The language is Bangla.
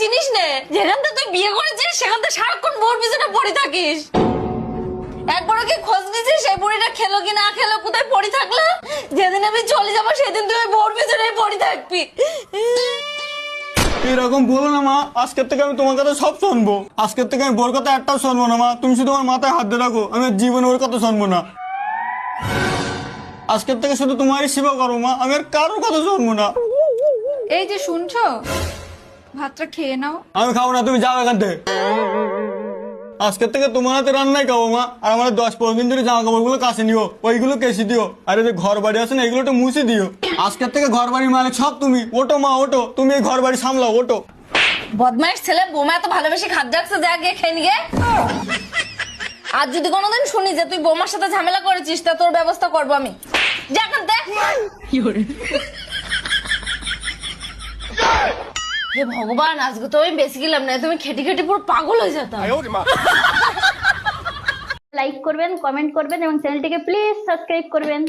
চিনিস নে। যেখান থেকে তুই বিয়ে করেছিস সেখান থেকে সারাক্ষণ বোর পিছনে পড়ে থাকিস। একবারও কি খোঁজ নিছিস সেই বুড়িটা খেলো কি না খেলো কোথায় পড়ে থাকল? যেদিন আমি চলে যাব সেদিন তুই বোর পিছনে পড়ে থাকবি। এরকম বলো না মা। আজকের থেকে আমি তোমার কথা সব শুনব। আজকের থেকে আমি বোর কথা একটাও শুনব না মা। তুমি শুধু আমার মাথায় হাত দিয়ে রাখো আমি আর জীবনে ওর কথা শুনব না। আজকের থেকে শুধু তোমারই সেবা করো মা। আমি আর কারোর কথা শুনব না। এই যে শুনছো? ভাতটা খেয়ে নাও। আমি খাব না তুমি যাও এখান থেকে। আজকের থেকে তোমার হাতে রান্নাই খাব মা। আর আমার দশ পনেরো দিন ধরে জামা কাপড়গুলো কাছে নিও। ওইগুলো কেসে দিও। আর এই যে ঘর বাড়ি আছে না এগুলো একটু মুছে দিও। আজকের থেকে ঘর বাড়ির মালিক সব তুমি। ওটো মা ওটো তুমি এই ঘর বাড়ি সামলাও ওটো বদমাইশ ছেলে বোমা এত ভালোবেসে খাদ যাচ্ছে যা গিয়ে খেয়ে নিয়ে আর যদি কোনোদিন শুনি যে তুই বোমার সাথে ঝামেলা করেছিস তা তোর ব্যবস্থা করব আমি। যা এখান থেকে। হে ভগবান আজকে তো আমি বেশি গেলাম না তুমি খেটে খেটে পুরো পাগল হয়ে যেতাম। লাইক করবেন কমেন্ট করবেন এবং চ্যানেলটিকে প্লিজ সাবস্ক্রাইব করবেন।